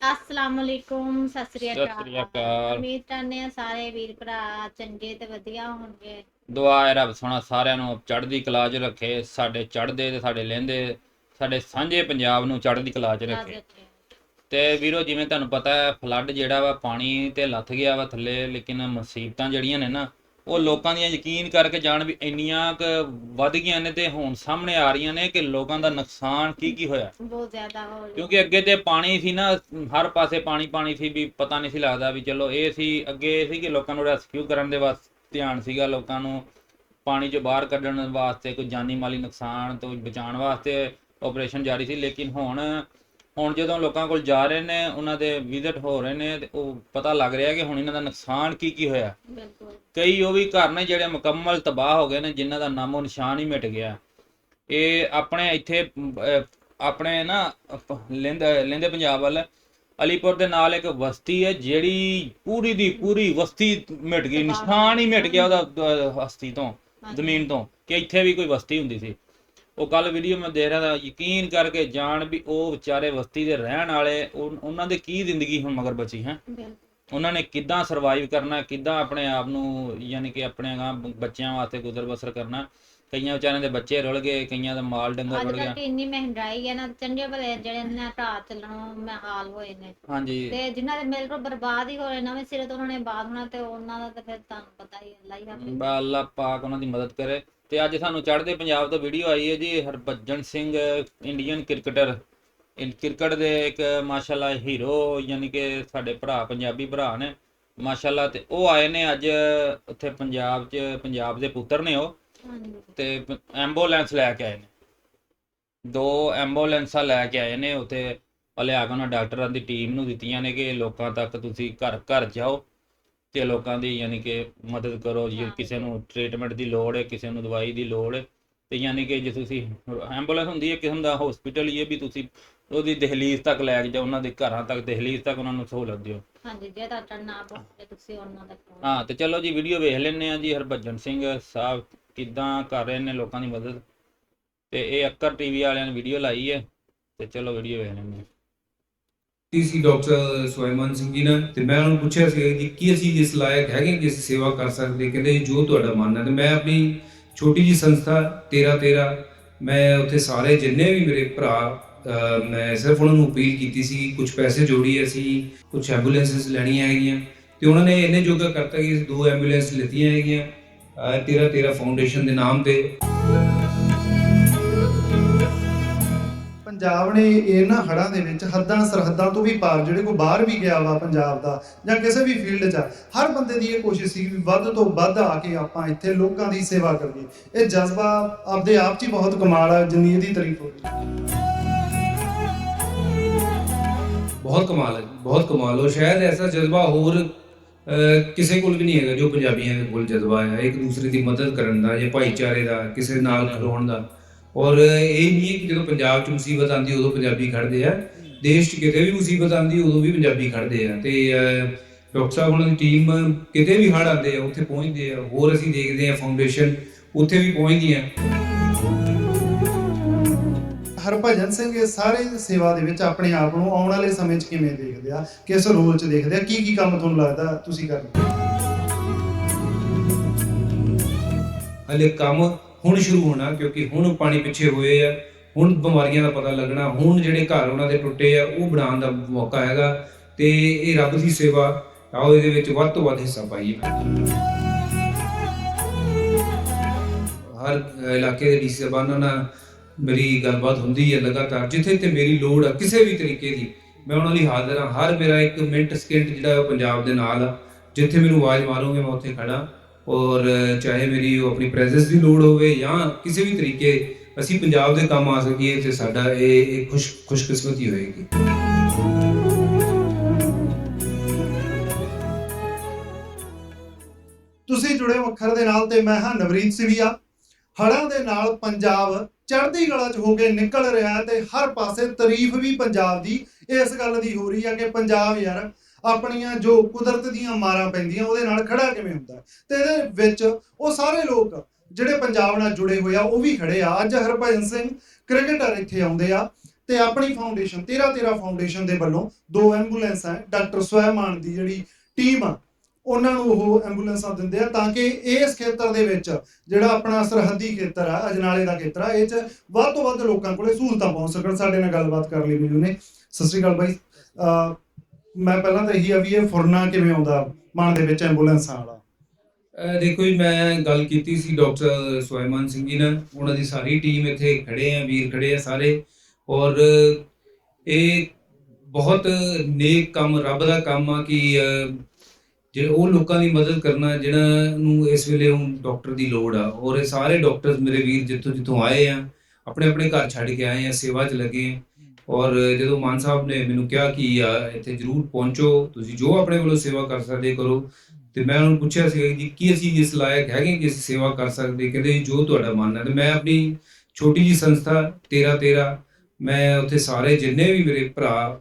ਅਸਲਾਮ ਅਲੈਕੁਮ ਸਤਿ ਸ੍ਰੀ ਸਤਿ ਅਕਾਲ ਸ੍ਰੀ ਅਕਾਲ। ਉਮੀਦ ਕਰਨੇ ਆ ਸਾਰੇ ਵੀਰ ਭਰਾ ਚੰਗੇ ਤੇ ਵਧੀਆ ਹੋਣਗੇ। ਦੁਆ ਹੈ ਰੱਬ ਸੋਹਣਾ ਸਾਰਿਆਂ ਨੂੰ ਚੜ੍ਹਦੀ ਕਲਾ 'ਚ ਰੱਖੇ ਸਾਡੇ ਚੜ੍ਹਦੇ ਤੇ ਸਾਡੇ ਲਹਿੰਦੇ ਸਾਡੇ ਸਾਂਝੇ ਪੰਜਾਬ ਨੂੰ ਚੜ੍ਹਦੀ ਕਲਾ 'ਚ ਰੱਖੇ। ਤੇ ਵੀਰੋ ਜਿਵੇਂ ਤੁਹਾਨੂੰ ਪਤਾ ਹੈ ਫਲੱਡ ਜਿਹੜਾ ਵਾ ਪਾਣੀ ਤੇ ਲੱਥ ਗਿਆ ਵਾ ਥੱਲੇ ਲੇਕਿਨ ਮੁਸੀਬਤਾਂ ਜਿਹੜੀਆਂ ਨੇ ਨਾ ਉਹ ਲੋਕਾਂ ਦੀਆਂ ਯਕੀਨ ਕਰਕੇ ਜਾਣ ਵੀ ਇੰਨੀਆਂ ਕੁ ਵੱਧ ਗਈਆਂ ਨੇ ਤੇ ਹੁਣ ਸਾਹਮਣੇ ਆ ਰਹੀਆਂ ਨੇ ਕਿ ਲੋਕਾਂ ਦਾ ਨੁਕਸਾਨ ਕੀ ਕੀ ਹੋਇਆ। ਬਹੁਤ ਜ਼ਿਆਦਾ ਹੋ ਰਿਹਾ। ਕਿਉਂਕਿ ਅੱਗੇ ਤੇ ਪਾਣੀ ਸੀ ਨਾ ਹਰ ਪਾਸੇ ਪਾਣੀ ਪਾਣੀ ਸੀ ਵੀ ਪਤਾ ਨਹੀਂ ਸੀ ਲੱਗਦਾ ਵੀ ਚਲੋ ਇਹ ਸੀ ਅੱਗੇ ਇਹ ਸੀ ਕਿ ਲੋਕਾਂ ਨੂੰ ਰੈਸਕਿਊ ਕਰਨ ਦੇ ਵਾਸਤੇ ਧਿਆਨ ਸੀਗਾ ਲੋਕਾਂ ਨੂੰ ਪਾਣੀ 'ਚੋਂ ਬਾਹਰ ਕੱਢਣ ਵਾਸਤੇ ਕੋਈ ਜਾਨੀ ਮਾਲੀ ਨੁਕਸਾਨ ਤੋਂ ਬਚਾਉਣ ਵਾਸਤੇ ਆਪਰੇਸ਼ਨ ਜਾਰੀ ਸੀ ਲੇਕਿਨ ਹੁਣ ਹੁਣ ਜਦੋਂ ਲੋਕਾਂ ਕੋਲ ਜਾ ਰਹੇ ਨੇ ਉਹਨਾਂ ਦੇ ਵਿਜ਼ਿਟ ਹੋ ਰਹੇ ਨੇ ਤੇ ਉਹ ਪਤਾ ਲੱਗ ਰਿਹਾ ਕਿ ਹੁਣ ਇਹਨਾਂ ਦਾ ਨੁਕਸਾਨ ਕੀ ਕੀ ਹੋਇਆ। ਬਿਲਕੁਲ। ਕਈ ਉਹ ਵੀ ਘਰ ਨੇ ਜਿਹੜੇ ਮੁਕੰਮਲ ਤਬਾਹ ਹੋ ਗਏ ਨੇ ਜਿਨ੍ਹਾਂ ਦਾ ਨਾਮੋ ਨਿਸ਼ਾਨ ਹੀ ਮਿਟ ਗਿਆ। ਇਹ ਆਪਣੇ ਇੱਥੇ ਆਪਣੇ ਨਾ ਲਹਿੰਦੇ ਲਹਿੰਦੇ ਪੰਜਾਬ ਵੱਲ ਅਲੀਪੁਰ ਦੇ ਨਾਲ ਇੱਕ ਬਸਤੀ ਹੈ ਜਿਹੜੀ ਪੂਰੀ ਦੀ ਪੂਰੀ ਬਸਤੀ ਮਿਟ ਗਈ ਨਿਸ਼ਾਨ ਹੀ ਮਿਟ ਗਿਆ ਉਹਦਾ ਹਸਤੀ ਤੋਂ ਜ਼ਮੀਨ ਤੋਂ ਕਿ ਇੱਥੇ ਵੀ ਕੋਈ ਬਸਤੀ ਹੁੰਦੀ ਸੀ। ਉਹ ਕੱਲ ਵੀਡੀਓ ਮੈਂ ਦੇਖ ਰਿਹਾ ਤਾਂ ਯਕੀਨ ਕਰਕੇ ਜਾਣ ਵੀ ਉਹ ਵਿਚਾਰੇ ਬਸਤੀ ਦੇ ਰਹਿਣ ਵਾਲੇ ਉਹ- ਉਹਨਾਂ ਦੇ ਕੀ ਜ਼ਿੰਦਗੀ ਹੁਣ ਮਗਰ ਬਚੀ ਹੈ? ਉਹਨਾਂ ਨੇ ਕਿੱਦਾਂ ਸਰਵਾਈਵ ਕਰਨਾ ਕਿੱਦਾਂ ਆਪਣੇ ਆਪ ਨੂੰ ਯਾਨੀ ਕਿ ਆਪਣੇ ਅਗਾਂਹ ਬੱਚਿਆਂ ਵਾਸਤੇ ਗੁਜ਼ਰ ਬਸਰ ਕਰਨਾ? ਕਈਆਂ ਵਿਚਾਰਿਆਂ ਦੇ ਬੱਚੇ ਰੁਲ ਗਏ ਕਈਆਂ ਦਾ ਮਾਲ ਡੰਗਰ ਰੁਲ ਗਿਆ। ਇੰਨੀ ਮਹਿੰਗਾਈ ਹੈ ਨਾ ਚੰਗੇ ਭਲੇ ਜਿਹੜੇ ਨੇ ਢਾਹ ਚੱਲਣੋਂ ਮੈਂ ਹਾਲ ਹੋਏ ਨੇ। ਹਾਂਜੀ। ਤੇ ਜਿਨ੍ਹਾਂ ਦੇ ਮੇਰੇ ਕੋਲ ਬਰਬਾਦ ਹੀ ਹੋਏ ਨਵੇਂ ਸਿਰੇ ਤੋਂ ਉਹਨਾਂ ਨੇ ਬਾਦ ਹੋਣਾ ਤੇ ਉਹਨਾਂ ਦਾ ਤਾਂ ਫਿਰ ਤੁਹਾਨੂੰ ਪਤਾ ਹੀ ਹੈ, ਅੱਲਾ ਹੀ ਹਾਫਿਜ਼ ਬਾ ਅੱਲਾ ਪਾਕ ਉਹਨਾਂ ਦੀ ਮਦਦ ਕਰੇ। ਤੇ ਅੱਜ ਸਾਨੂੰ ਚੜ੍ਹਦੇ ਪੰਜਾਬ ਤੋਂ ਵੀਡੀਓ ਆਈ ਹੈ ਜੀ Harbhajan Singh Indian cricketer in cricket ਦੇ ਇੱਕ ਮਾਸ਼ਾਅੱਲਾ ਹੀਰੋ ਯਾਨੀ ਕਿ ਸਾਡੇ ਭਰਾ ਪੰਜਾਬੀ ਭਰਾ ਨੇ ਮਾਸ਼ਾਅੱਲਾ ਤੇ ਉਹ ਆਏ ਨੇ ਅੱਜ ਉੱਥੇ ਪੰਜਾਬ 'ਚ ਪੰਜਾਬ ਦੇ ਪੁੱਤਰ ਨੇ ਉਹ। ਤੇ ਐਂਬੂਲੈਂਸ ਲੈ ਕੇ ਆਏ ਨੇ। ਦੋ ਐਂਬੂਲੈਂਸਾਂ ਲੈ ਕੇ ਆਏ ਨੇ ਉੱਥੇ। ਲਿਆ ਕੇ ਉਹਨਾਂ ਡਾਕਟਰਾਂ ਦੀ ਟੀਮ ਨੂੰ ਦਿੱਤੀਆਂ ਨੇ ਕਿ ਲੋਕਾਂ ਤੱਕ ਤੁਸੀਂ ਘਰ ਘਰ ਜਾਓ। ਤੇ ਲੋਕਾਂ ਦੀ ਯਾਨੀ ਕਿ ਮਦਦ ਕਰੋ ਜੇ ਕਿਸੇ ਨੂੰ ਟ੍ਰੀਟਮੈਂਟ ਦੀ ਲੋੜ ਹੈ ਕਿਸੇ ਨੂੰ ਦਵਾਈ ਦੀ ਲੋੜ ਹੈ। ਤੇ ਯਾਨੀ ਕਿ ਜੇ ਤੁਸੀਂ ਐਂਬੂਲੈਂਸ ਹੁੰਦੀ ਹੈ ਕਿਸਮ ਦਾ ਹਸਪੀਟਲ ਹੀ ਹੈ ਵੀ ਤੁਸੀਂ ਉਹਦੀ ਦਹਲੀਜ਼ ਤੱਕ ਲੈ ਕੇ ਜਾਓ ਉਹਨਾਂ ਦੇ ਘਰਾਂ ਤੱਕ ਦਹਲੀਜ਼ ਤੱਕ ਉਹਨਾਂ ਨੂੰ ਸਹੂਲਤ ਦਿਓ। ਹਾਂਜੀ ਜੇ ਤੁਹਾਡਾ ਨਾ ਪਹੁੰਚੇ ਤੁਸੀਂ ਉਹਨਾਂ ਦਾ ਕਰੋ। ਹਾਂ ਤੇ ਚਲੋ ਜੀ ਵੀਡੀਓ ਵੇਖ ਲੈਂਦੇ ਆ ਜੀ ਹਰਭਜਨ ਸਿੰਘ ਸਾਹਿਬ ਕਿੱਦਾਂ ਕਰ ਰਹੇ ਨੇ ਲੋਕਾਂ ਦੀ ਮਦਦ। ਤੇ ਇਹ ਅੱਕਰ ਟੀਵੀ ਵਾਲਿਆਂ ਨੇ ਵੀਡੀਓ ਲਾਈ ਹੈ ਤੇ ਚਲੋ ਵੀਡੀਓ ਵੇਖ ਲੈਂਦੇ ਆ ਸੀ ਡਾਕਟਰ ਸੁਹਾਈਮਾਨ ਸਿੰਘ ਜੀ ਨੇ ਤੇ ਮੈਂ ਉਹਨਾਂ ਨੂੰ ਪੁੱਛਿਆ ਸੀ ਕਿ ਕੀ ਅਸੀਂ ਇਸ ਲਾਇਕ ਹੈਗੇ ਕਿ ਅਸੀਂ ਸੇਵਾ ਕਰ ਸਕਦੇ? ਕਹਿੰਦੇ ਜੋ ਤੁਹਾਡਾ ਮਨ ਹੈ ਤੇ ਮੈਂ ਆਪਣੀ ਛੋਟੀ ਜੀ ਸੰਸਥਾ 13 13 ਮੈਂ ਉੱਥੇ ਸਾਰੇ ਜਿੰਨੇ ਵੀ ਮੇਰੇ ਭਰਾ ਮੈਂ ਸਿਰਫ ਉਹਨਾਂ ਨੂੰ ਅਪੀਲ ਕੀਤੀ ਸੀ ਕੁਝ ਪੈਸੇ ਜੋੜੀ ਅਸੀਂ ਕੁਝ ਐਂਬੂਲੈਂਸਸ ਲੈਣੀਆਂ ਹੈਗੀਆਂ ਤੇ ਉਹਨਾਂ ਨੇ ਇੰਨੇ ਜੋਗਾ ਕਰਤਾ ਕਿ ਦੋ ਐਂਬੂਲੈਂਸ ਲਿੱਤੀਆਂ ਹੈਗੀਆਂ ਅਹ, 13 13 ਫਾਊਂਡੇਸ਼ਨ ਦੇ ਨਾਮ ਤੇ। ਪੰਜਾਬ ਨੇ ਇਹਨਾਂ ਹੜ੍ਹਾਂ ਦੇ ਵਿੱਚ ਹੱਦਾਂ ਸਰਹੱਦਾਂ ਤੋਂ ਵੀ ਪਾਰ, ਜਿਹੜੇ ਕੋਈ ਬਾਹਰ ਵੀ ਗਿਆ ਵਾ ਪੰਜਾਬ ਦਾ ਜਾਂ ਕਿਸੇ ਵੀ ਫੀਲਡ 'ਚ ਹਰ ਬੰਦੇ ਦੀ ਇਹ ਕੋਸ਼ਿਸ਼ ਸੀ ਵੀ ਵੱਧ ਤੋਂ ਵੱਧ ਆ ਕੇ ਆਪਾਂ ਇੱਥੇ ਲੋਕਾਂ ਦੀ ਸੇਵਾ ਕਰੀਏ। ਇਹ ਜਜ਼ਬਾ ਆਪਦੇ ਆਪ 'ਚ ਹੀ ਬਹੁਤ ਕਮਾਲ ਆ, ਜਿੰਨੀ ਇਹਦੀ ਤਾਰੀਫ ਹੋਵੇ ਬਹੁਤ ਕਮਾਲ ਹੈ, ਬਹੁਤ ਕਮਾਲ। ਉਹ ਸ਼ਾਇਦ ਐਸਾ ਜਜ਼ਬਾ ਹੋਰ ਕਿਸੇ ਕੋਲ ਵੀ ਨਹੀਂ ਹੈਗਾ ਜੋ ਪੰਜਾਬੀਆਂ ਦੇ ਕੋਲ ਜਜ਼ਬਾ ਹੈ। ਇੱਕ ਦੂਸਰੇ ਦੀ ਮਦਦ ਕਰਨ ਦਾ ਜਾਂ ਭਾਈਚਾਰੇ ਦਾ, ਕਿਸੇ ਨਾਲ ਖਲੋਣ ਦਾ। ਔਰ ਇਹ ਨਹੀਂ ਕਿ ਜਦੋਂ ਪੰਜਾਬ 'ਚ ਮੁਸੀਬਤ ਆਉਂਦੀ ਉਦੋਂ ਪੰਜਾਬੀ ਖੜਦੇ ਆ। ਦੇਸ਼ 'ਚ ਕਿਤੇ ਵੀ ਮੁਸੀਬਤ ਆਉਂਦੀ ਉਦੋਂ ਵੀ ਪੰਜਾਬੀ ਖੜਦੇ ਆ। ਤੇ ਡਾਕਟਰ ਸਾਹਿਬ ਉਹਨਾਂ ਦੀ ਟੀਮ ਕਿਤੇ ਵੀ ਹੜ੍ਹ ਆਉਂਦੇ ਆ ਉੱਥੇ ਪਹੁੰਚਦੇ ਆ। ਹੋਰ ਅਸੀਂ ਦੇਖਦੇ ਆ ਫਾਊਂਡੇਸ਼ਨ ਉੱਥੇ ਵੀ ਪਹੁੰਚਦੀਆਂ ਹਰਭਜਨ ਸਿੰਘ ਇਹ ਸਾਰੇ ਸੇਵਾ ਦੇ ਵਿੱਚ ਆਪਣੇ ਆਪ ਨੂੰ ਆਉਣ ਵਾਲੇ ਸਮੇਂ 'ਚ ਕਿਵੇਂ ਦੇਖਦੇ ਆ? ਕਿਸ ਰੋਲ 'ਚ ਦੇਖਦੇ ਆ? ਕੀ ਕੀ ਕੰਮ ਤੁਹਾਨੂੰ ਲੱਗਦਾ ਤੁਸੀਂ ਕਰਨਾ? ਹਲੇ ਕੰਮ ਹੁਣ ਸ਼ੁਰੂ ਹੋਣਾ, ਕਿਉਂਕਿ ਹੁਣ ਪਾਣੀ ਪਿੱਛੇ ਹੋਏ ਆ, ਹੁਣ ਬਿਮਾਰੀਆਂ ਦਾ ਪਤਾ ਲੱਗਣਾ, ਹੁਣ ਜਿਹੜੇ ਘਰ ਉਹਨਾਂ ਦੇ ਟੁੱਟੇ ਆ, ਉਹ ਬਣਾਉਣ ਦਾ ਮੌਕਾ ਹੈਗਾ, ਤੇ ਇਹ ਰੱਬ ਦੀ ਸੇਵਾ, ਆਓ ਇਹਦੇ ਵਿੱਚ ਵੱਧ ਤੋਂ ਵੱਧ ਹਿੱਸਾ ਪਾਈਏ। ਹਰ ਇਲਾਕੇ ਦੇ ਡੀਸੀ ਸਾਹਿਬਾਨਾਂ ਨਾਲ ਮੇਰੀ ਗੱਲਬਾਤ ਹੁੰਦੀ ਹੈ ਲਗਾਤਾਰ, ਜਿੱਥੇ ਤੇ ਮੇਰੀ ਲੋੜ ਆ, ਕਿਸੇ ਵੀ ਤਰੀਕੇ ਦੀ, ਮੈਂ ਉਹਨਾਂ ਲਈ ਹਾਜ਼ਰ ਹਾਂ। ਹਰ ਮੇਰਾ ਇੱਕ ਮਿੰਟ ਸਕਿੰਟ ਜਿਹੜਾ ਪੰਜਾਬ ਦੇ ਨਾਲ ਆ, ਜਿੱਥੇ ਮੈਨੂੰ ਆਵਾਜ਼ ਮਾਰੋਗੇ ਮੈਂ ਉੱਥੇ ਖੜਾ ਔਰ ਚਾਹੇ ਮੇਰੀ ਉਹ ਆਪਣੀ ਪ੍ਰੈਜ਼ੈਂਸ ਦੀ ਲੋੜ ਹੋਵੇ ਜਾਂ ਕਿਸੇ ਵੀ ਤਰੀਕੇ ਅਸੀਂ ਪੰਜਾਬ ਦੇ ਕੰਮ ਆ ਸਕੀਏ ਤੇ ਸਾਡਾ ਇਹ ਇਹ ਖੁਸ਼ ਖੁਸ਼ਕਿਸਮਤੀ ਹੋਏਗੀ। ਤੁਸੀਂ ਜੁੜੇ ਹੋ ਅੱਖਰ ਦੇ ਨਾਲ ਤੇ ਮੈਂ ਹਾਂ ਨਵਰੀਤ ਸਿਵੀਆ। ਹੜ੍ਹਾਂ ਦੇ ਨਾਲ ਪੰਜਾਬ ਚੜ੍ਹਦੀ ਕਲਾ 'ਚ ਹੋ ਕੇ ਨਿਕਲ ਰਿਹਾ ਤੇ ਹਰ ਪਾਸੇ ਤਾਰੀਫ ਵੀ ਪੰਜਾਬ ਦੀ ਇਸ ਗੱਲ ਦੀ ਹੋ ਰਹੀ ਹੈ ਕਿ ਪੰਜਾਬ ਯਾਰ ਆਪਣੀਆਂ ਜੋ ਕੁਦਰਤ ਦੀਆਂ ਮਾਰਾਂ ਪੈਂਦੀਆਂ, ਉਹਦੇ ਨਾਲ ਖੜਾ ਕਿਵੇਂ ਹੁੰਦਾ? ਤੇ ਇਹਦੇ ਵਿੱਚ ਉਹ ਸਾਰੇ ਲੋਕ ਜਿਹੜੇ ਪੰਜਾਬ ਨਾਲ ਜੁੜੇ ਹੋਏ ਆ, ਉਹ ਵੀ ਖੜੇ ਆ। ਅੱਜ ਹਰਭਜਨ ਸਿੰਘ ਕ੍ਰਿਕਟਰ ਇੱਥੇ ਆਉਂਦੇ ਆ ਤੇ ਆਪਣੀ ਫਾਊਂਡੇਸ਼ਨ 13 13 ਫਾਊਂਡੇਸ਼ਨ ਦੇ ਵੱਲੋਂ ਦੋ ਐਂਬੂਲੈਂਸਾਂ ਹੈ ਡਾਕਟਰ ਸਵੈਮਾਨ ਦੀ ਜਿਹੜੀ ਟੀਮ ਆ, ਉਹਨਾਂ ਨੂੰ ਉਹ ਐਂਬੂਲੈਂਸਾਂ ਦਿੰਦੇ ਆ ਤਾਂ ਕਿ ਇਸ ਖੇਤਰ ਦੇ ਵਿੱਚ ਜਿਹੜਾ ਆਪਣਾ ਸਰਹੱਦੀ ਖੇਤਰ ਆ, ਅਜਨਾਲੇ ਦਾ ਖੇਤਰ ਆ, ਇਹ ਚ ਵੱਧ ਤੋਂ ਵੱਧ ਲੋਕਾਂ ਕੋਲੇ ਸਹੂਲਤਾਂ ਪਹੁੰਚ ਸਕਣ। ਸਾਡੇ ਨਾਲ ਗੱਲਬਾਤ ਕਰਨ ਲਈ ਮੈਨੂੰ ਨੇ। ਸਤਿ ਸ਼੍ਰੀ ਅਕਾਲ ਬਾਈ। ਅਹ ਮੈਂ ਪਹਿਲਾਂ ਤਾਂ ਇਹੀ ਆ ਵੀ ਇਹ ਫੁਰਨਾ ਕਿਵੇਂ ਆਉਂਦਾ? ਮਨ ਦੇ ਵਿੱਚ ਐਂਬੂਲੈਂਸਾਂ ਵਾਲਾ। ਅਹ ਦੇਖੋ ਜੀ ਮੈਂ ਗੱਲ ਕੀਤੀ ਸੀ ਡਾਕਟਰ ਸੁਆਇਮਾਨ ਸਿੰਘ ਜੀ ਨਾਲ। ਉਹਨਾਂ ਦੀ ਸਾਰੀ ਟੀਮ ਇੱਥੇ ਖੜੇ ਆ ਵੀਰ ਖੜੇ ਆ ਸਾਰੇ। ਔਰ ਇਹ ਬਹੁਤ ਨੇਕ ਕੰਮ ਰੱਬ ਦਾ ਕੰਮ ਆ ਕਿ ਅਹ, ਜਿਹੜੇ ਉਹ ਲੋਕਾਂ ਦੀ ਮਦਦ ਕਰਨਾ ਜਿਹਨਾਂ ਨੂੰ ਇਸ ਵੇਲੇ ਹੁਣ ਡਾਕਟਰ ਦੀ ਲੋੜ ਆ। ਔਰ ਇਹ ਸਾਰੇ ਡਾਕਟਰਸ ਮੇਰੇ ਵੀਰ ਜਿੱਥੋਂ ਜਿੱਥੋਂ ਆਏ ਆ ਆਪਣੇ ਆਪਣੇ ਘਰ ਛੱਡ ਕੇ ਆਏ ਆ ਸੇਵਾ 'ਚ ਲੱਗੇ ਆ। ਔਰ ਜਦੋਂ ਮਾਨ ਸਾਹਿਬ ਨੇ ਮੈਨੂੰ ਕਿਹਾ ਕਿ ਇੱਥੇ ਜ਼ਰੂਰ ਪਹੁੰਚੋ, ਤੁਸੀਂ ਜੋ ਆਪਣੇ ਵੱਲੋਂ ਸੇਵਾ ਕਰ ਸਕਦੇ ਕਰੋ। ਤੇ ਮੈਂ ਉਹਨਾਂ ਨੂੰ ਪੁੱਛਿਆ ਸੀ ਜੀ, ਕੀ ਅਸੀਂ ਇਸ ਲਾਇਕ ਹੈਗੇ ਕਿ ਅਸੀਂ ਸੇਵਾ ਕਰ ਸਕਦੇ? ਕਹਿੰਦੇ ਜੋ ਤੁਹਾਡਾ ਮਨ ਹੈ। ਤੇ ਮੈਂ ਆਪਣੀ ਛੋਟੀ ਜੀ ਸੰਸਥਾ 13 13 ਮੈਂ ਉੱਥੇ ਸਾਰੇ ਜਿੰਨੇ ਵੀ ਮੇਰੇ ਭਰਾ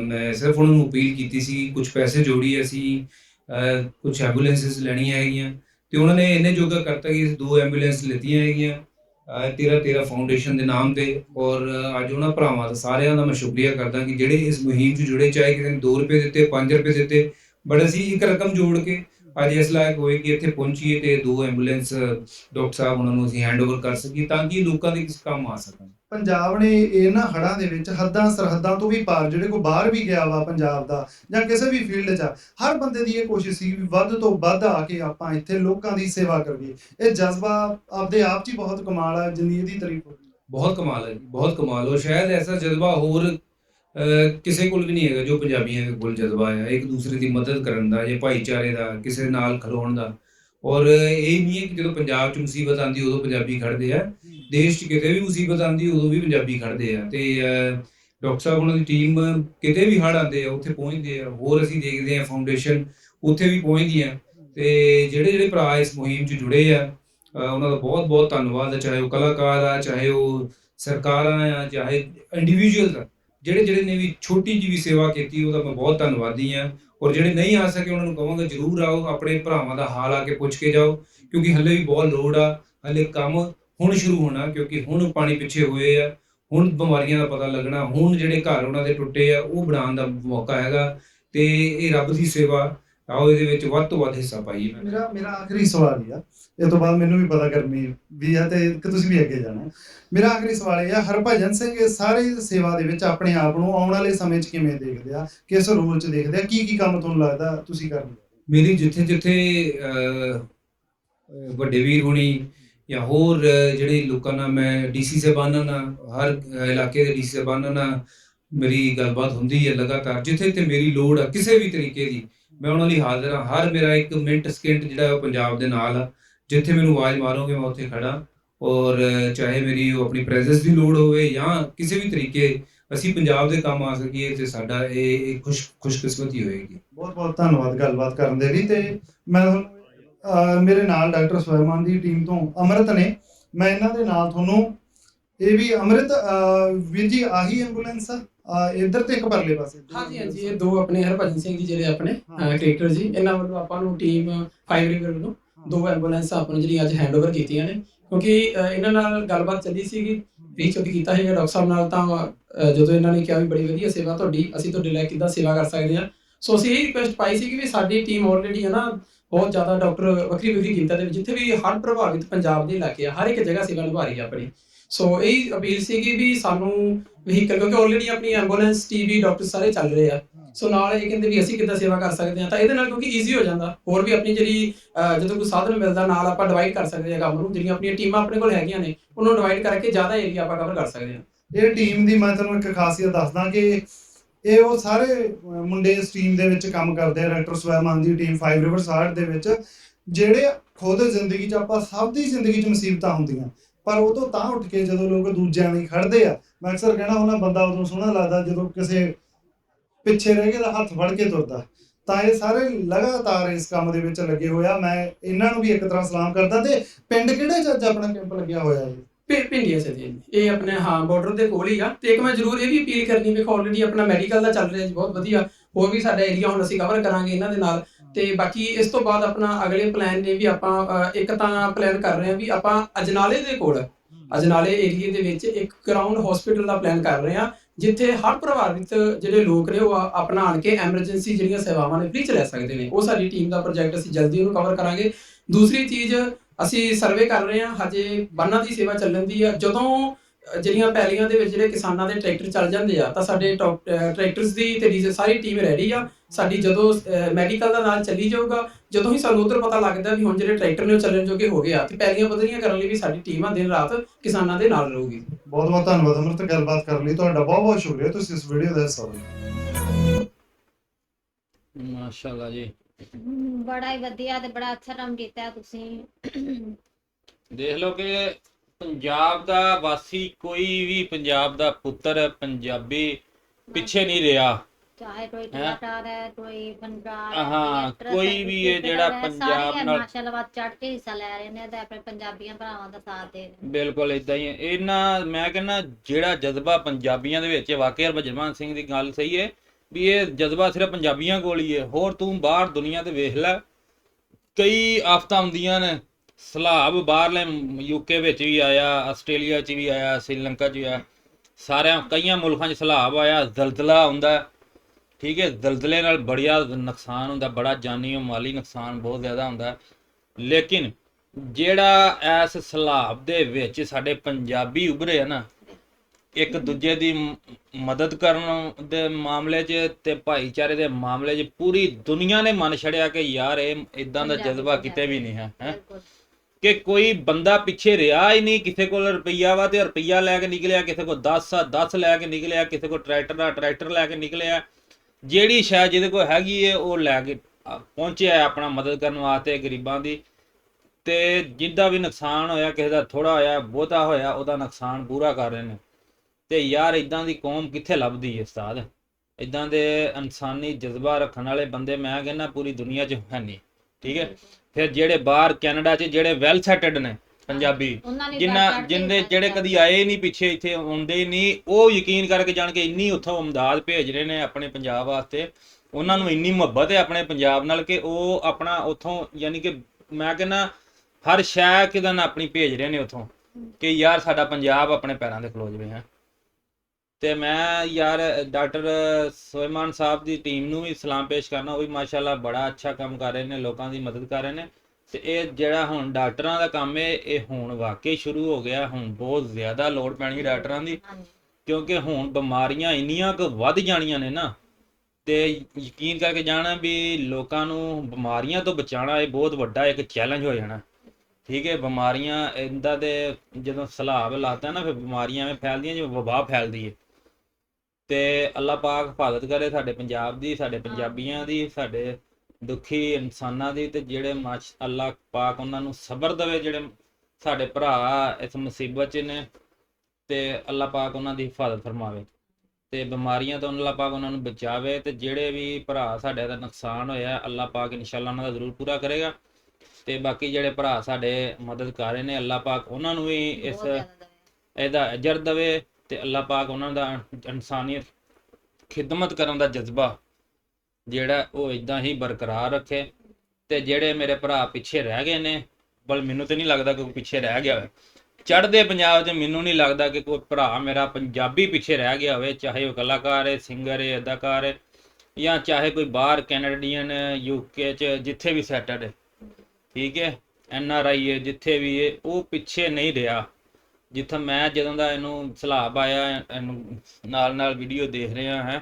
ਮੈਂ ਸਿਰਫ ਉਹਨਾਂ ਨੂੰ ਅਪੀਲ ਕੀਤੀ ਸੀ ਕੁਝ ਪੈਸੇ ਜੋੜੀ ਅਸੀਂ ਕੁਝ ਐਂਬੂਲੈਂਸਸ ਲੈਣੀਆਂ ਹੈਗੀਆਂ। ਤੇ ਉਹਨਾਂ ਨੇ ਇੰਨੇ ਜੋਗਾ ਕਰਤਾ ਕਿ ਦੋ ਐਂਬੂਲੈਂਸ ਲਿੱਤੀਆਂ ਹੈਗੀਆਂ। ਤੇਰਾ ਤੇਰਾ ਫਾਊਂਡੇਸ਼ਨ ਦੇ ਨਾਮ ਤੇ ਔਰ ਅੱਜ ਉਹਨਾਂ ਭਰਾਵਾਂ ਦਾ ਸਾਰਿਆਂ ਦਾ ਮੈਂ ਸ਼ੁਕਰੀਆ ਕਰਦਾ ਕਿ ਜਿਹੜੇ ਇਸ ਮੁਹਿੰਮ 'ਚ ਜੁੜੇ, ਚਾਹੇ ਕਿਸੇ ਨੇ 2 ਰੁਪਏ ਦਿੱਤੇ 5 ਰੁਪਏ ਦਿੱਤੇ, ਬਟ ਅਸੀਂ ਇੱਕ ਰਕਮ ਜੋੜ ਕੇ ਅੱਜ ਇਸ ਲਾਇਕ ਹੋਏ ਕਿ ਇੱਥੇ ਪਹੁੰਚੀਏ ਤੇ ਦੋ ਐਂਬੂਲੈਂਸ ਡਾਕਟਰ ਸਾਹਿਬ ਉਹਨਾਂ ਨੂੰ ਅਸੀਂ ਹੈਂਡਓਵਰ ਕਰ ਸਕੀਏ ਤਾਂ ਕਿ ਲੋਕਾਂ ਦੇ ਕਿਸ ਕੰਮ ਆ ਸਕਣ। ਪੰਜਾਬ ਨੇ ਇਹਨਾਂ ਹੜ੍ਹਾਂ ਦੇ ਵਿੱਚ ਹੱਦਾਂ ਸਰਹੱਦਾਂ ਤੋਂ ਵੀ ਪਾਰ ਜਿਹੜੇ ਕੋ ਬਾਹਰ ਵੀ ਗਿਆ ਵਾ ਪੰਜਾਬ ਦਾ ਜਾਂ ਕਿਸੇ ਵੀ ਫੀਲਡ 'ਚ ਹਰ ਬੰਦੇ ਦੀ ਇਹ ਕੋਸ਼ਿਸ਼ ਸੀ ਵੀ ਵੱਧ ਤੋਂ ਵੱਧ ਆ ਕੇ ਆਪਾਂ ਇੱਥੇ ਲੋਕਾਂ ਦੀ ਸੇਵਾ ਕਰੀਏ। ਇਹ ਜਜ਼ਬਾ ਆਪਦੇ ਆਪ 'ਚ ਹੀ ਬਹੁਤ ਕਮਾਲ ਆ ਜਿੰਨੀ ਇਹਦੀ ਤਾਰੀਫ ਬਹੁਤ ਕਮਾਲ ਹੈ ਜੀ ਬਹੁਤ ਕਮਾਲ। ਔਰ ਸ਼ਾਇਦ ਐਸਾ ਜਜ਼ਬਾ ਹੋਰ ਕਿਸੇ ਕੋਲ ਵੀ ਨਹੀਂ ਹੈਗਾ ਜੋ ਪੰਜਾਬੀਆਂ ਦੇ ਕੋਲ ਜਜ਼ਬਾ ਹੈ, ਇੱਕ ਦੂਸਰੇ ਦੀ ਮਦਦ ਕਰਨ ਦਾ ਜਾਂ ਭਾਈਚਾਰੇ ਦਾ, ਕਿਸੇ ਨਾਲ ਖਲੋਣ ਦਾ। ਔਰ ਇਹ ਨਹੀਂ ਹੈ ਕਿ ਜਦੋਂ ਪੰਜਾਬ 'ਚ ਮੁਸੀਬਤ ਆਂਦੀ ਉਦੋਂ ਪੰਜਾਬੀ ਖੜਦੇ ਆ। ਦੇਸ਼ 'ਚ ਕਿਤੇ ਵੀ ਮੁਸੀਬਤ ਆਂਦੀ ਉਦੋਂ ਵੀ ਪੰਜਾਬੀ ਖੜਦੇ ਆ। ਤੇ ਡਾਕਟਰ ਸਾਹਿਬ ਉਹਨਾਂ ਦੀ ਟੀਮ ਕਿਤੇ ਵੀ ਹੜ੍ਹ ਆਉਂਦੇ ਆ, ਉੱਥੇ ਪਹੁੰਚਦੇ ਆ। ਹੋਰ ਅਸੀਂ ਦੇਖਦੇ ਆ ਫਾਊਂਡੇਸ਼ਨ ਉੱਥੇ ਵੀ ਪਹੁੰਚਦੀ ਆ ਤੇ ਜਿਹੜੇ ਜਿਹੜੇ ਭਰਾ ਇਸ ਮੁਹਿੰਮ 'ਚ ਜੁੜੇ ਆ ਉਹਨਾਂ ਦਾ ਬਹੁਤ ਬਹੁਤ ਧੰਨਵਾਦ ਹੈ ਚਾਹੇ ਉਹ ਕਲਾਕਾਰ ਆ, ਚਾਹੇ ਉਹ ਸਰਕਾਰਾਂ ਆ, ਚਾਹੇ ਇੰਡੀਵਿਜੂਅਲ ਆ। ਜਿਹੜੇ ਜਿਹੜੇ ਨੇ ਵੀ ਛੋਟੀ ਜਿਹੀ ਵੀ ਸੇਵਾ ਕੀਤੀ, ਉਹਦਾ ਮੈਂ ਬਹੁਤ ਧੰਨਵਾਦੀ ਆ ਔਰ ਜਿਹੜੇ ਨਹੀਂ ਆ ਸਕੇ, ਉਹਨਾਂ ਨੂੰ ਕਹਾਂਗਾ ਜਰੂਰ ਆਓ, ਆਪਣੇ ਭਰਾਵਾਂ ਦਾ ਹਾਲ ਆ ਕੇ ਪੁੱਛ ਕੇ ਜਾਓ, ਕਿਉਂਕਿ ਹੱਲੇ ਵੀ ਬਹੁਤ ਲੋੜ ਆ, ਹੱਲੇ ਕੰਮ ਹੁਣ ਸ਼ੁਰੂ ਹੋਣਾ, ਕਿਉਂਕਿ ਹੁਣ ਪਾਣੀ ਪਿੱਛੇ ਹੋਏ ਆ, ਹੁਣ ਬਿਮਾਰੀਆਂ ਦਾ ਪਤਾ ਲੱਗਣਾ, ਹੁਣ ਜਿਹੜੇ ਘਰ ਉਹਨਾਂ ਦੇ ਟੁੱਟੇ ਆ, ਉਹ ਬਣਾਉਣ ਦਾ ਮੌਕਾ ਹੈਗਾ ਤੇ ਇਹ ਰੱਬ ਦੀ ਸੇਵਾ ਆਓ ਇਹਦੇ ਵਿੱਚ ਵੱਧ ਤੋਂ ਵੱਧ ਹਿੱਸਾ ਪਾਈਏ ਮੇਰਾ ਮੇਰਾ ਆਖਰੀ ਸਵਾਲ ਹੀ ਆ। ਇਹ ਤੋਂ ਬਾਅਦ ਮੈਨੂੰ ਵੀ ਪਤਾ ਕਰਨੀ ਵੀ ਆ ਤੇ ਕਿ ਤੁਸੀਂ ਵੀ ਅੱਗੇ ਜਾਣਾ ਮੇਰਾ ਆਖਰੀ ਸਵਾਲ ਇਹ ਆ ਹਰਭਜਨ ਸਿੰਘ ਇਹ ਸਾਰੇ ਸੇਵਾ ਦੇ ਵਿੱਚ ਆਪਣੇ ਆਪ ਨੂੰ ਆਉਣ ਵਾਲੇ ਸਮੇਂ 'ਚ ਕਿਵੇਂ ਦੇਖਦੇ ਆ? ਕਿਸ ਰੋਲ 'ਚ ਦੇਖਦੇ ਆ? ਕੀ ਕੀ ਕੰਮ ਤੁਹਾਨੂੰ ਲੱਗਦਾ ਤੁਸੀਂ ਕਰਨੇ ਮੇਰੀ ਜਿੱਥੇ ਜਿੱਥੇ ਵੱਡੇ ਵੀਰ ਹੋਣੀ ਜਾਂ ਹੋਰ ਜਿਹੜੇ ਲੋਕਾਂ ਨਾਲ ਮੈਂ ਡੀਸੀ ਸਾਹਿਬਾਨਾਂ ਨਾਲ ਹਰ ਇਲਾਕੇ ਦੇ ਡੀਸੀ ਸਾਹਿਬਾਨਾਂ ਨਾਲ ਮੇਰੀ ਗੱਲਬਾਤ ਹੁੰਦੀ ਹੈ ਲਗਾਤਾਰ। ਜਿੱਥੇ ਤੇ ਮੇਰੀ ਲੋੜ ਆ ਕਿਸੇ ਵੀ ਤਰੀਕੇ ਦੀ ਮੈਂ ਉਹਨਾਂ ਲਈ ਹਾਜ਼ਰ ਹਾਂ। ਹਰ ਮੇਰਾ ਇੱਕ ਮਿੰਟ, ਸਕਿੰਟ ਜਿਹੜਾ ਉਹ ਪੰਜਾਬ ਦੇ ਨਾਲ ਆ। ਜਿੱਥੇ ਮੈਨੂੰ ਆਵਾਜ਼ ਮਾਰੋਗੇ, ਮੈਂ ਉੱਥੇ ਖੜਾ ਔਰ ਚਾਹੇ ਮੇਰੀ ਉਹ ਆਪਣੀ ਪ੍ਰੈਜ਼ੈਂਸ ਦੀ ਲੋੜ ਹੋਵੇ ਜਾਂ ਕਿਸੇ ਵੀ ਤਰੀਕੇ ਅਸੀਂ ਪੰਜਾਬ ਦੇ ਕੰਮ ਆ ਸਕੀਏ, ਤੇ ਸਾਡਾ ਇਹ ਇਹ ਖੁਸ਼ ਖੁਸ਼ਕਿਸਮਤੀ ਹੋਏਗੀ। ਬਹੁਤ ਬਹੁਤ ਧੰਨਵਾਦ ਗੱਲਬਾਤ ਕਰਨ ਦੇ ਲਈ। ਤੇ ਮੈਂ ਮੇਰੇ ਨਾਲ ਡਾਕਟਰ ਸਵੈਮਾਨ ਦੀ ਟੀਮ ਤੋਂ ਅਮਰਤ ਨੇ। ਮੈਂ ਇਹਨਾਂ ਦੇ ਨਾਲ ਤੁਹਾਨੂੰ, ਇਹ ਵੀ ਅਮਰਤ ਵੀਰ ਜੀ, ਆਹੀ ਐਂਬੂਲੈਂਸ ਆ? ਇੱਧਰ ਤੇ ਇੱਕ ਪਰਲੇ ਪਾਸੇ। ਹਾਂਜੀ ਹਾਂਜੀ ਇਹ ਦੋ ਆਪਣੇ ਹਰਭਜਨ ਸਿੰਘ ਜੀ ਜਿਹੜੇ ਆਪਣੇ। ਕ੍ਰਿਕਟਰ ਜੀ ਇਹਨਾਂ ਵੱਲੋਂ ਆਪਾਂ ਨੂੰ ਟੀਮ ਫਾਈਵ ਰਿਵਰ ਵੱਲੋਂ ਦੋ ਐਂਬੂਲੈਂਸ ਆਪਾਂ ਨੂੰ ਜਿਹੜੀ ਅੱਜ ਹੈਂਡਓਵਰ ਕੀਤੀਆਂ ਨੇ। ਕਿਉਂਕਿ ਇਹਨਾਂ ਨਾਲ ਗੱਲਬਾਤ ਚੱਲੀ ਸੀਗੀ ਰੀਚ ਆਊਟ ਕੀਤਾ ਸੀਗਾ ਡਾਕਟਰ ਸਾਹਿਬ ਨਾਲ ਤਾਂ ਜਦੋਂ ਇਹਨਾਂ ਨੇ ਕਿਹਾ ਵੀ ਬੜੀ ਵਧੀਆ ਸੇਵਾ ਤੁਹਾਡੀ ਅਸੀਂ ਤੁਹਾਡੇ ਲਈ ਕਿੱਦਾਂ ਸੇਵਾ ਕਰ ਸਕਦੇ ਹਾਂ। ਸੋ ਅਸੀਂ ਇਹ ਰਿਕੁਐਸਟ ਪਾਈ ਸੀ ਕਿ ਵੀ ਸਾਡੀ ਟੀਮ ਆਲਰੇਡੀ ਹੈ ਨਾ ਬਹੁਤ ਜ਼ਿਆਦਾ ਡਾਕਟਰ ਵੱਖਰੀ ਵੱਖਰੀ ਕੀਮਤਾਂ ਦੇ ਵਿੱਚ ਜਿੱਥੇ ਵੀ ਹੜ੍ਹ ਪ੍ਰਭਾਵਿਤ ਪੰਜਾਬ ਦੇ ਇਲਾਕੇ ਆ ਹਰ ਇੱਕ ਜਗ੍ਹਾ ਸੇਵਾ ਨਿਭਾ ਰਹੀ ਆ ਆਪਣੀ। ਸੋ ਇਹ ਅਪੀਲ ਸੀਗੀ ਵੀ ਸਾਨੂੰ ਵਹੀਕਲ ਕਿਉਂਕਿ ਆਲਰੇਡੀ ਆਪਣੀ ਐਂਬੂਲੈਂਸ ਟੀਵੀ ਡਾਕਟਰ ਸਾਰੇ ਚੱਲ ਰਹੇ ਆ। ਸੋ ਨਾਲ ਇਹ ਕਹਿੰਦੇ ਵੀ ਅਸੀਂ ਕਿੱਦਾਂ ਸੇਵਾ ਕਰ ਸਕਦੇ ਹਾਂ ਤਾਂ ਇਹਦੇ ਨਾਲ ਕਿਉਂਕਿ ਈਜ਼ੀ ਹੋ ਜਾਂਦਾ। ਹੋਰ ਵੀ ਆਪਣੀ ਜਿਹੜੀ ਜਦੋਂ ਕੋਈ ਸਾਧਨ ਮਿਲਦਾ, ਨਾਲ ਆਪਾਂ ਡਿਵਾਈਡ ਕਰ ਸਕਦੇ ਹਾਂ ਕੰਮ ਨੂੰ। ਜਿਹੜੀਆਂ ਆਪਣੀਆਂ ਟੀਮਾਂ ਆਪਣੇ ਕੋਲ ਹੈਗੀਆਂ ਨੇ, ਉਹਨੂੰ ਡਿਵਾਈਡ ਕਰਕੇ ਜ਼ਿਆਦਾ ਏਰੀਆ ਆਪਾਂ ਕਵਰ ਕਰ ਸਕਦੇ ਹਾਂ ਇਹ ਟੀਮ ਦੀ ਮੈਂ ਤੁਹਾਨੂੰ ਇੱਕ ਖਾਸੀਅਤ ਦੱਸਦਾ ਕਿ ਇਹ ਉਹ ਸਾਰੇ ਮੁੰਡੇ ਇਸ ਟੀਮ ਦੇ ਵਿੱਚ ਕੰਮ ਕਰਦੇ ਆ। ਡਾਕਟਰ ਸਵੈਮਾਨ ਦੀ ਟੀਮ 5 ਰਿਵਰਸ ਹਾਰਟ ਦੇ ਵਿੱਚ, ਜਿਹੜੇ ਖੁਦ ਜ਼ਿੰਦਗੀ 'ਚ ਆਪਾਂ ਸਭ ਦੀ ਜ਼ਿੰਦਗੀ 'ਚ ਮੁਸੀਬਤਾਂ ਹੁੰਦੀਆਂ। ਪਰ ਉਹ ਤੋਂ ਤਾਂ ਉੱਠ ਕੇ ਜਦੋਂ ਲੋਕ ਦੂਜਿਆਂ ਲਈ ਖੜਦੇ ਆ, ਮੈਂ ਅਕਸਰ ਕਹਿਣਾ, ਉਹਨਾਂ ਬੰਦਾ ਉਦੋਂ ਸੋਹਣਾ ਲੱਗਦਾ ਜਦੋਂ ਕਿਸੇ ਪਿੱਛੇ ਰਹਿ ਕੇ ਦਾ ਹੱਥ ਫੜ ਕੇ ਤੁਰਦਾ। ਤਾਂ ਇਹ ਸਾਰੇ ਲਗਾਤਾਰ ਇਸ ਕੰਮ ਦੇ ਵਿੱਚ ਲੱਗੇ ਹੋਇਆ ਮੈਂ ਇਹਨਾਂ ਨੂੰ ਵੀ ਇੱਕ ਤਰ੍ਹਾਂ ਸਲਾਮ ਕਰਦਾ ਤੇ ਪਿੰਡ ਕਿਹੜੇ 'ਚ ਆਪਣਾ ਕੈਂਪ ਲੱਗਿਆ ਹੋਇਆ ਹੈ? ਪਿੰ- ਪਿੰਡੀਆਂ ਇਹ ਆਪਣੇ, ਹਾਂ ਬਾਰਡਰ ਦੇ ਕੋਲ ਹੀ ਆ। ਤੇ ਇੱਕ ਮੈਂ ਜ਼ਰੂਰ ਇਹ ਵੀ ਅਪੀਲ ਕਰਨੀ ਵੇਖੋ ਆਲਰੇਡੀ ਆਪਣਾ ਮੈਡੀਕਲ ਦਾ ਚੱਲ ਰਿਹਾ ਜੀ, ਬਹੁਤ ਵਧੀਆ। ਹੋਰ ਵੀ ਸਾਡਾ ਏਰੀਆ ਹੁਣ ਅਸੀਂ ਕਵਰ ਕਰਾਂਗੇ ਇਹਨਾਂ ਦੇ ਨਾਲ। ਤੇ ਬਾਕੀ ਇਸ ਤੋਂ ਬਾਅਦ ਆਪਣਾ ਅਗਲੇ ਪਲਾਨ ਨੇ ਵੀ ਆਪਾਂ ਇੱਕ ਤਾਂ ਪਲਾਨ ਕਰ ਰਹੇ ਹਾਂ ਵੀ ਆਪਾਂ ਅਜਨਾਲੇ ਦੇ ਕੋਲ, ਅਜਨਾਲੇ ਏਰੀਏ ਦੇ ਵਿੱਚ ਇੱਕ ਕਰਾਊਂਡ ਹਸਪੀਟਲ ਦਾ ਪਲਾਨ ਕਰ ਰਹੇ ਹਾਂ, ਜਿੱਥੇ ਹਰ ਪ੍ਰਭਾਵਿਤ ਜਿਹੜੇ ਲੋਕ ਨੇ ਉਹ ਆਪਣਾ ਆਣ ਕੇ ਐਮਰਜੈਂਸੀ ਜਿਹੜੀਆਂ ਸੇਵਾਵਾਂ ਨੇ ਫ੍ਰੀ ਚ ਲੈ ਸਕਦੇ ਨੇ। ਉਹ ਸਾਡੀ ਟੀਮ ਦਾ ਪ੍ਰੋਜੈਕਟ ਅਸੀਂ ਜਲਦੀ ਉਹਨੂੰ ਕਵਰ ਕਰਾਂਗੇ। ਦੂਸਰੀ ਚੀਜ਼ ਅਸੀਂ ਸਰਵੇ ਕਰ ਰਹੇ ਹਾਂ, ਹਜੇ ਬੰਨਾਂ ਦੀ ਸੇਵਾ ਚੱਲਣ ਦੀ ਆ। ਜਦੋਂ ਜਿਹੜੀਆਂ ਪੈਲੀਆਂ ਦੇ ਵਿੱਚ ਜਿਹੜੇ ਕਿਸਾਨਾਂ ਦੇ ਟਰੈਕਟਰ ਚੱਲ ਜਾਂਦੇ ਆ ਤਾਂ ਸਾਡੇ ਟਰੈਕਟਰਸ ਦੀ ਤੇ ਡੀਜ਼ਲ ਸਾਰੀ ਟੀਮ ਰੈਡੀ ਆ। ਸਾਡੀ ਜਦੋਂ ਮੈਡੀਕਲ ਦਾ ਨਾਲ ਚੱਲੀ ਜਾਊਗਾ ਜਦੋਂ ਹੀ ਸਾਨੂੰ ਉਧਰ ਪਤਾ ਲੱਗਦਾ ਵੀ ਹੁਣ ਜਿਹੜੇ ਟਰੈਕਟਰ ਨੇ ਉਹ ਚੱਲਣ ਜੋਗੇ ਹੋ ਗਏ ਆ ਤੇ ਪੈਲੀਆਂ ਬਦਲੀਆਂ ਕਰਨ ਲਈ ਵੀ ਸਾਡੀ ਟੀਮ ਆ ਦਿਨ ਰਾਤ ਕਿਸਾਨਾਂ ਦੇ ਨਾਲ ਰਹੂਗੀ। ਬਹੁਤ ਬਹੁਤ ਧੰਨਵਾਦ ਅਮਰਤ ਗੱਲਬਾਤ ਕਰਨ ਲਈ ਤੁਹਾਡਾ ਬਹੁਤ ਬਹੁਤ ਸ਼ੁਕਰੀਆ ਤੁਸੀਂ ਇਸ ਵੀਡੀਓ ਦਾ ਹਿੱਸਾ ਬਣੇ ਮਾਸ਼ਾਅੱਲਾ ਜੀ। ਬੜਾ ਹੀ ਵਧੀਆ ਤੇ ਬੜਾ ਅੱਛਾ ਕੰਮ ਕੀਤਾ ਤੁਸੀਂ। ਦੇਖ ਲਓ ਕਿ ਪੰਜਾਬ ਦਾ ਵਾਸੀ ਕੋਈ ਵੀ ਪੰਜਾਬ ਦਾ ਪੁੱਤਰ ਪੰਜਾਬੀ ਪਿੱਛੇ ਨਹੀਂ ਰਿਹਾ। ਚਾਹੇ ਕੋਈ? ਟਾਟਾ ਹੈ ਕੋਈ ਪੰਜਾਬ ਹਾਂ, ਕੋਈ ਵੀ ਇਹ ਜਿਹੜਾ ਪੰਜਾਬ ਨਾਲ- ਮਾਸ਼ਾਅੱਲਾ ਚੜ ਕੇ ਹਿੱਸਾ ਲੈ ਰਹੇ ਨੇ ਤੇ ਆਪਣੇ ਪੰਜਾਬੀਆਂ ਭਰਾਵਾਂ ਦਾ ਸਾਥ ਦੇ ਰਹੇ ਬਿਲਕੁਲ ਇਦਾਂ ਹੀ ਹੈ। ਇਹਨਾਂ ਮੈਂ ਕਹਿੰਦਾ ਜਿਹੜਾ ਜਜ਼ਬਾ ਪੰਜਾਬੀਆਂ ਦੇ ਵਿੱਚ ਵਾਕਿਆ ਹਰਭਜਨ ਸਿੰਘ ਦੀ ਗੱਲ ਸਹੀ ਹੈ ਵੀ ਇਹ ਜਜ਼ਬਾ ਸਿਰਫ ਪੰਜਾਬੀਆਂ ਕੋਲ ਹੀ ਹੈ। ਹੋਰ ਤੂੰ ਬਾਹਰ ਦੁਨੀਆ ਤੇ ਵੇਖ ਲੈ ਕਈ ਆਫਤਾਂ ਹੁੰਦੀਆਂ ਨੇ ਸਲਾਬ ਬਾਹਰਲੇ ਯੂਕੇ ਵਿੱਚ ਵੀ ਆਇਆ ਆਸਟ੍ਰੇਲੀਆ 'ਚ ਵੀ ਆਇਆ ਸ੍ਰੀਲੰਕਾ 'ਚ ਵੀ ਆਇਆ। ਸਾਰਿਆਂ ਕਈਆਂ ਮੁਲਕਾਂ 'ਚ ਸਲਾਬ ਆਇਆ ਜ਼ਲਜ਼ਲਾ ਹੁੰਦਾ। ਠੀਕ ਹੈ ਜ਼ਲਜ਼ਲੇ ਨਾਲ ਬੜਿਆ ਨੁਕਸਾਨ ਹੁੰਦਾ ਬੜਾ ਜਾਨੀ ਔਰ ਮਾਲੀ ਨੁਕਸਾਨ ਬਹੁਤ ਜ਼ਿਆਦਾ ਹੁੰਦਾ। ਲੇਕਿਨ ਜਿਹੜਾ ਐਸ ਸਲਾਬ ਦੇ ਵਿੱਚ ਸਾਡੇ ਪੰਜਾਬੀ ਉਭਰੇ ਆ ਨਾ ਇੱਕ ਦੂਜੇ ਦੀ ਮਦਦ ਕਰਨ ਦੇ ਮਾਮਲੇ 'ਚ ਤੇ ਭਾਈਚਾਰੇ ਦੇ ਮਾਮਲੇ 'ਚ ਪੂਰੀ ਦੁਨੀਆ ਨੇ ਮੰਨ ਛੜਿਆ ਕਿ ਯਾਰ ਇਹ ਇਦਾਂ ਦਾ ਜਜ਼ਬਾ ਕਿਤੇ ਵੀ ਨਹੀਂ ਹੈ ਹੈਂ? ਬਿਲਕੁਲ। ਕਿ ਕੋਈ ਬੰਦਾ ਪਿੱਛੇ ਰਿਹਾ ਹੀ ਨਹੀਂ, ਕਿਸੇ ਕੋਲ ਰੁਪਈਆ ਵਾ ਤੇ ਰੁਪਈਆ ਲੈ ਕੇ ਨਿਕਲਿਆ, ਕਿਸੇ ਕੋਲ 10 ਆ 10 ਲੈ ਕੇ ਨਿਕਲਿਆ, ਕਿਸੇ ਕੋਲ ਟਰੈਕਟਰ ਆ, ਟਰੈਕਟਰ ਲੈ ਕੇ ਨਿਕਲਿਆ। ਜਿਹੜੀ ਸ਼ਾਇਦ ਜਿਹਦੇ ਕੋਲ ਹੈਗੀ ਏ, ਉਹ ਲੈ ਕੇ ਪਹੁੰਚਿਆ ਆਪਣਾ ਮਦਦ ਕਰਨ ਵਾਸਤੇ ਗਰੀਬਾਂ ਦੀ। ਤੇ ਜਿੱਦਾਂ ਵੀ ਨੁਕਸਾਨ ਹੋਇਆ, ਕਿਸੇ ਦਾ ਥੋੜਾ ਹੋਇਆ, ਬਹੁਤਾ ਹੋਇਆ, ਉਹਦਾ ਨੁਕਸਾਨ ਪੂਰਾ ਕਰ ਰਹੇ ਨੇ। ਤੇ ਯਾਰ ਇਦਾਂ ਦੀ ਕੌਮ ਕਿੱਥੇ ਲੱਭਦੀ ਏ ਉਸਤਾਦ? ਇਦਾਂ ਦੇ ਇਨਸਾਨੀ ਜਜ਼ਬਾ ਰੱਖਣ ਵਾਲੇ ਬੰਦੇ, ਮੈਂ ਕਹਿੰਦਾ ਪੂਰੀ ਦੁਨੀਆ 'ਚ ਹੈ ਨਹੀਂ। ਠੀਕ ਹੈ ਫਿਰ ਜਿਹੜੇ ਬਾਹਰ ਕੈਨੇਡਾ 'ਚ ਜਿਹੜੇ ਵੈਲ ਸੈਟਡ ਨੇ ਪੰਜਾਬੀ ਉਹਨਾਂ ਨੇ ਜਿਨ੍ਹਾਂ ਚੜ੍ਹ ਕੇ ਜਿੰਦੇ ਜਿਹੜੇ। ਕਦੀ ਆਏ ਨਹੀਂ ਪਿੱਛੇ ਇੱਥੇ ਆਉਂਦੇ ਹੀ ਨਹੀਂ ਉਹ ਯਕੀਨ ਕਰਕੇ ਜਾਣ ਕੇ ਇੰਨੀ ਉੱਥੋਂ ਅਮਦਾਦ ਭੇਜ ਰਹੇ ਨੇ ਆਪਣੇ ਪੰਜਾਬ ਵਾਸਤੇ ਉਹਨਾਂ ਨੂੰ ਇੰਨੀ ਮੁਹੱਬਤ ਹੈ ਆਪਣੇ ਪੰਜਾਬ ਨਾਲ ਕਿ ਉਹ ਆਪਣਾ ਉੱਥੋਂ ਯਾਨੀ ਕਿ ਮੈਂ ਕਹਿੰਦਾ ਹਰ ਸ਼ੈ ਕਿਦਾਂ ਆਪਣੀ ਭੇਜ ਰਹੇ ਨੇ ਉੱਥੋਂ ਕਿ ਯਾਰ ਸਾਡਾ ਪੰਜਾਬ ਆਪਣੇ ਪੈਰਾਂ ਤੇ ਖਲੋ ਜਵੇ ਹੈ ਤੇ ਮੈਂ ਯਾਰ ਡਾਕਟਰ ਸੋਇਮਾਨ ਸਾਹਿਬ ਦੀ ਟੀਮ ਨੂੰ ਵੀ ਸਲਾਮ ਪੇਸ਼ ਕਰਨਾ, ਉਹ ਵੀ ਮਾਸ਼ਾਅੱਲਾ ਬੜਾ ਅੱਛਾ ਕੰਮ ਕਰ ਰਹੇ ਨੇ, ਲੋਕਾਂ ਦੀ ਮਦਦ ਕਰ ਰਹੇ ਨੇ। ਤੇ ਇਹ ਜਿਹੜਾ ਹੁਣ ਡਾਕਟਰਾਂ ਦਾ ਕੰਮ ਹੈ ਇਹ ਹੁਣ ਵਾਕਈ ਸ਼ੁਰੂ ਹੋ ਗਿਆ, ਹੁਣ ਬਹੁਤ ਜ਼ਿਆਦਾ ਲੋੜ ਪੈਣੀ ਡਾਕਟਰਾਂ ਦੀ, ਕਿਉਂਕਿ ਹੁਣ ਬਿਮਾਰੀਆਂ ਇੰਨੀਆਂ ਕੁ ਵੱਧ ਜਾਣੀਆਂ ਨੇ ਨਾ। ਤੇ ਯਕੀਨ ਕਰਕੇ ਜਾਣਾ ਵੀ ਲੋਕਾਂ ਨੂੰ ਬਿਮਾਰੀਆਂ ਤੋਂ ਬਚਾਉਣਾ, ਇਹ ਬਹੁਤ ਵੱਡਾ ਇੱਕ ਚੈਲੰਜ ਹੋ ਜਾਣਾ। ਠੀਕ ਹੈ ਬਿਮਾਰੀਆਂ ਇੰਦਾ ਦੇ ਜਦੋਂ ਸਲਾਬ ਲਾਤਾ ਨਾ, ਫਿਰ ਬਿਮਾਰੀਆਂ ਐਵੇਂ ਫੈਲਦੀਆਂ ਜਿਵੇਂ ਵਬਾਹ ਫੈਲਦੀ ਹੈ ਤੇ ਅੱਲਾਹ ਪਾਕ ਹਿਫਾਜ਼ਤ ਕਰੇ ਸਾਡੇ ਪੰਜਾਬ ਦੀ ਸਾਡੇ ਪੰਜਾਬੀਆਂ ਦੀ ਸਾਡੇ ਦੁਖੀ ਇਨਸਾਨਾਂ ਦੀ ਤੇ ਜਿਹੜੇ ਮਾਸ਼ ਅੱਲਾਹ ਪਾਕ ਉਹਨਾਂ ਨੂੰ ਸਬਰ ਦੇਵੇ ਜਿਹੜੇ ਸਾਡੇ ਭਰਾ ਇਸ ਮੁਸੀਬਤ 'ਚ ਨੇ ਤੇ ਅੱਲਾਹ ਪਾਕ ਉਹਨਾਂ ਦੀ ਹਿਫਾਜ਼ਤ ਫਰਮਾਵੇ ਤੇ ਬਿਮਾਰੀਆਂ ਤੋਂ ਅੱਲਾਹ ਪਾਕ ਉਹਨਾਂ ਨੂੰ ਬਚਾਵੇ ਤੇ ਜਿਹੜੇ ਵੀ ਭਰਾ ਸਾਡੇ ਦਾ ਨੁਕਸਾਨ ਹੋਇਆ ਅੱਲਾਹ ਪਾਕ ਇਨਸ਼ਾਅੱਲਾ ਉਹਨਾਂ ਦਾ ਜ਼ਰੂਰ ਪੂਰਾ ਕਰੇਗਾ ਤੇ ਬਾਕੀ ਜਿਹੜੇ ਭਰਾ ਸਾਡੇ ਮਦਦ ਕਰ ਰਹੇ ਨੇ ਅੱਲਾਹ ਪਾਕ ਉਹਨਾਂ ਨੂੰ ਵੀ ਇਸ। ਇਹਦਾ ਅਜਰ ਦੇਵੇ ਤੇ ਅੱਲਾਹ ਪਾਕ ਉਹਨਾਂ ਦਾ ਇਨਸਾਨੀਅਤ, ਖਿਦਮਤ ਕਰਨ ਦਾ ਜਜ਼ਬਾ ਜਿਹੜਾ ਉਹ ਇਦਾਂ ਹੀ ਬਰਕਰਾਰ ਰੱਖੇ ਤੇ ਜਿਹੜੇ ਮੇਰੇ ਭਰਾ ਪਿੱਛੇ ਰਹਿ ਗਏ ਨੇ, ਬਲ ਮੈਨੂੰ ਤੇ ਨਹੀਂ ਲੱਗਦਾ ਕਿ ਕੋਈ ਪਿੱਛੇ ਰਹਿ ਗਿਆ ਹੋਵੇ। ਚੜ੍ਹਦੇ ਪੰਜਾਬ 'ਚ ਮੈਨੂੰ ਨਹੀਂ ਲੱਗਦਾ ਕਿ ਕੋਈ ਭਰਾ ਮੇਰਾ ਪੰਜਾਬੀ ਪਿੱਛੇ ਰਹਿ ਗਿਆ ਹੋਵੇ, ਚਾਹੇ ਉਹ ਕਲਾਕਾਰ ਹੈ ਸਿੰਗਰ ਹੈ ਅਦਾਕਾਰ ਹੈ ਜਾਂ ਚਾਹੇ ਕੋਈ ਬਾਹਰ ਕੈਨੇਡੀਅਨ ਯੂਕੇ 'ਚ ਜਿੱਥੇ ਵੀ ਸੈਟਲ ਹੈ ਠੀਕ ਹੈ ਐਨ ਆਰ ਆਈ ਹੈ ਜਿੱਥੇ ਵੀ ਹੈ ਉਹ ਪਿੱਛੇ ਨਹੀਂ ਰਿਹਾ। ਜਿੱਥੇ ਮੈਂ ਜਦੋਂ ਦਾ ਇਹਨੂੰ ਸਲਾਬ ਆਇਆ ਇਹਨੂੰ ਨਾਲ ਨਾਲ ਵੀਡੀਓ ਦੇਖ ਰਿਹਾ ਹਾਂ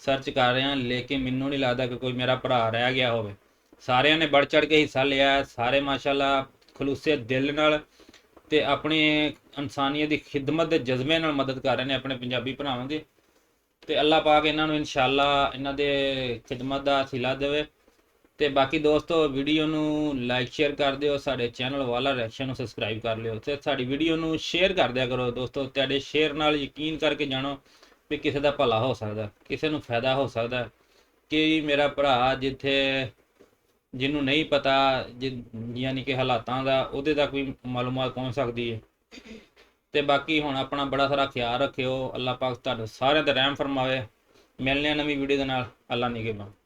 ਸਰਚ ਕਰ ਰਿਹਾ, ਲੇਕਿਨ ਮੈਨੂੰ ਨਹੀਂ ਲੱਗਦਾ ਕਿ ਕੋਈ ਮੇਰਾ ਭਰਾ ਰਹਿ ਗਿਆ ਹੋਵੇ। ਸਾਰਿਆਂ ਨੇ ਬੜ ਚੜ ਕੇ ਹਿੱਸਾ ਲਿਆ, ਸਾਰੇ ਮਾਸ਼ਾਅੱਲਾ ਖਲੂਸੇ ਦਿਲ ਨਾਲ ਤੇ ਆਪਣੇ ਇਨਸਾਨੀਅਤ ਦੀ ਖਿਦਮਤ ਦੇ ਜਜ਼ਬੇ ਨਾਲ ਮਦਦ ਕਰ ਰਹੇ ਨੇ ਆਪਣੇ ਪੰਜਾਬੀ ਭਰਾਵਾਂ ਦੀ। ਤੇ ਅੱਲਾਹ ਪਾਕ ਇਹਨਾਂ ਨੂੰ ਇਨਸ਼ਾਅੱਲਾ ਇਹਨਾਂ ਦੇ ਖਿਦਮਤ ਦਾ ਸਿਲਾ ਦੇਵੇ। ਤੇ ਬਾਕੀ ਦੋਸਤੋ ਵੀਡੀਓ ਨੂੰ ਲਾਈਕ ਸ਼ੇਅਰ ਕਰ ਦਿਓ, ਸਾਡੇ ਚੈਨਲ ਵਾਲਾ ਰਿਐਕਸ਼ਨ ਨੂੰ ਸਬਸਕ੍ਰਾਈਬ ਕਰ ਲਿਓ ਤੇ ਸਾਡੀ ਵੀਡੀਓ ਨੂੰ ਸ਼ੇਅਰ ਕਰ ਦਿਆ ਕਰੋ ਦੋਸਤੋ, ਤੁਹਾਡੇ ਸ਼ੇਅਰ ਨਾਲ ਯਕੀਨ ਕਰਕੇ ਜਾਣੋ ਵੀ ਕਿਸੇ ਦਾ ਭਲਾ ਹੋ ਸਕਦਾ, ਕਿਸੇ ਨੂੰ ਫਾਇਦਾ ਹੋ ਸਕਦਾ ਕਿ ਮੇਰਾ ਭਰਾ ਜਿੱਥੇ ਜਿਹਨੂੰ ਨਹੀਂ ਪਤਾ, ਜਿ- ਯਾਨੀ ਕਿ ਹਾਲਾਤਾਂ ਦਾ, ਉਹਦੇ ਤੱਕ ਵੀ ਮਾਲੂਮਾਤ ਪਹੁੰਚ ਸਕਦੀ ਹੈ। ਤੇ ਬਾਕੀ ਹੁਣ ਆਪਣਾ ਬੜਾ ਸਾਰਾ ਖਿਆਲ ਰੱਖਿਓ, ਅੱਲਾਹ ਪਾਕ ਤੁਹਾਨੂੰ ਸਾਰਿਆਂ ਤੇ ਰਹਿਮ ਫਰਮਾਵੇ। ਮਿਲਨੇ ਆ ਨਵੀਂ ਵੀਡੀਓ ਦੇ ਨਾਲ। ਅੱਲਾ ਨਿਗਹਿਬਾਨ।